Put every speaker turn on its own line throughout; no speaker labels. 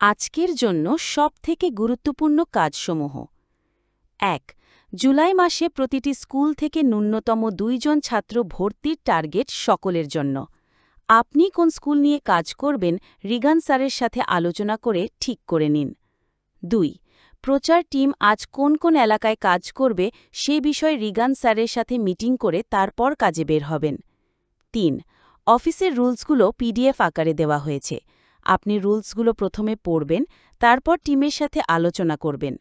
আজকের জন্য সবথেকে গুরুত্বপূর্ণ কাজসমূহ। এক, জুলাই মাসে প্রতিটি স্কুল থেকে ন্যূনতম দুইজন ছাত্র ভর্তির টার্গেট সকলের জন্য। আপনি কোন স্কুল নিয়ে কাজ করবেন রিগান স্যারের সাথে আলোচনা করে ঠিক করে নিন। দুই, প্রচার টিম আজ কোন কোন এলাকায় কাজ করবে সে বিষয়ে রিগান স্যারের সাথে মিটিং করে তারপর কাজে বের হবেন। তিন, অফিসের রুলসগুলো পিডিএফ আকারে দেওয়া হয়েছে। আপনি রুলসগুলো প্রথমে পড়বেন, তারপর টিমের সাথে আলোচনা করবেন।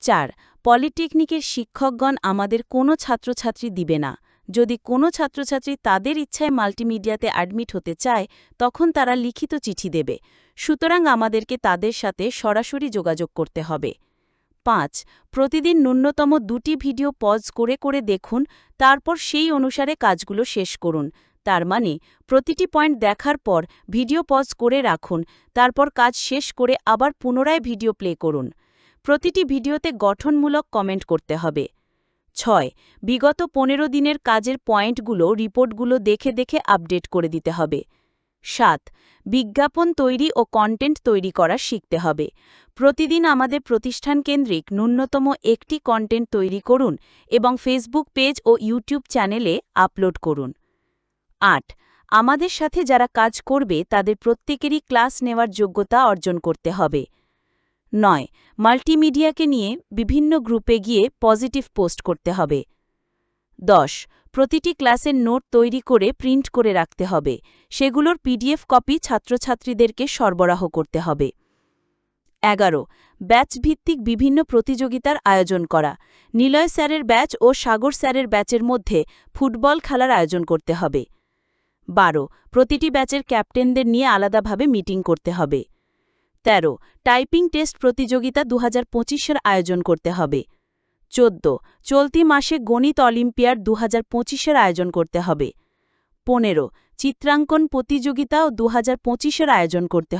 চার, পলিটেকনিকের শিক্ষকগণ আমাদের কোনো ছাত্রছাত্রী দিবে না। যদি কোনো ছাত্রছাত্রী তাদের ইচ্ছায় মাল্টিমিডিয়াতে অ্যাডমিট হতে চায়, তখন তারা লিখিত চিঠি দেবে। সুতরাং আমাদেরকে তাদের সাথে সরাসরি যোগাযোগ করতে হবে। পাঁচ, প্রতিদিন ন্যূনতম দুটি ভিডিও পজ করে করে দেখুন, তারপর সেই অনুসারে কাজগুলো শেষ করুন। তার মানে প্রতিটি পয়েন্ট দেখার পর ভিডিও পজ করে রাখুন, তারপর কাজ শেষ করে আবার পুনরায় ভিডিও প্লে করুন। প্রতিটি ভিডিওতে গঠনমূলক কমেন্ট করতে হবে। ছয়, বিগত পনেরো দিনের কাজের পয়েন্টগুলো, রিপোর্টগুলো দেখে দেখে আপডেট করে দিতে হবে। সাত, বিজ্ঞাপন তৈরি ও কন্টেন্ট তৈরি করা শিখতে হবে। প্রতিদিন আমাদের প্রতিষ্ঠান কেন্দ্রিক ন্যূনতম একটি কন্টেন্ট তৈরি করুন এবং ফেসবুক পেজ ও ইউটিউব চ্যানেলে আপলোড করুন। আট। আমাদের সাথে যারা কাজ করবে, তাদের প্রত্যেকেরই ক্লাস নেওয়ার যোগ্যতা অর্জন করতে হবে। নয়। মাল্টিমিডিয়াকে নিয়ে বিভিন্ন গ্রুপে গিয়ে পজিটিভ পোস্ট করতে হবে। দশ। প্রতিটি ক্লাসের নোট তৈরি করে প্রিন্ট করে রাখতে হবে। সেগুলোর পিডিএফ কপি ছাত্রছাত্রীদেরকে সরবরাহ করতে হবে। এগারো। ব্যাচ ভিত্তিক বিভিন্ন প্রতিযোগিতার আয়োজন করা। নিলয় স্যারের ব্যাচ ও সাগর স্যারের ব্যাচের মধ্যে ফুটবল খেলার আয়োজন করতে হবে। বারো। প্রতিটি ব্যাচের ক্যাপ্টেনদের নিয়ে আলাদাভাবে মিটিং করতে হবে। ১৩ টাইপিং টেস্ট প্রতিযোগিতা দু হাজার পঁচিশের আয়োজন করতে হবে। চোদ্দ। চলতি মাসে গণিত অলিম্পিয়াড দু হাজার পঁচিশের আয়োজন করতে হবে। পনেরো। চিত্রাঙ্কন প্রতিযোগিতাও দু হাজার আয়োজন করতে হবে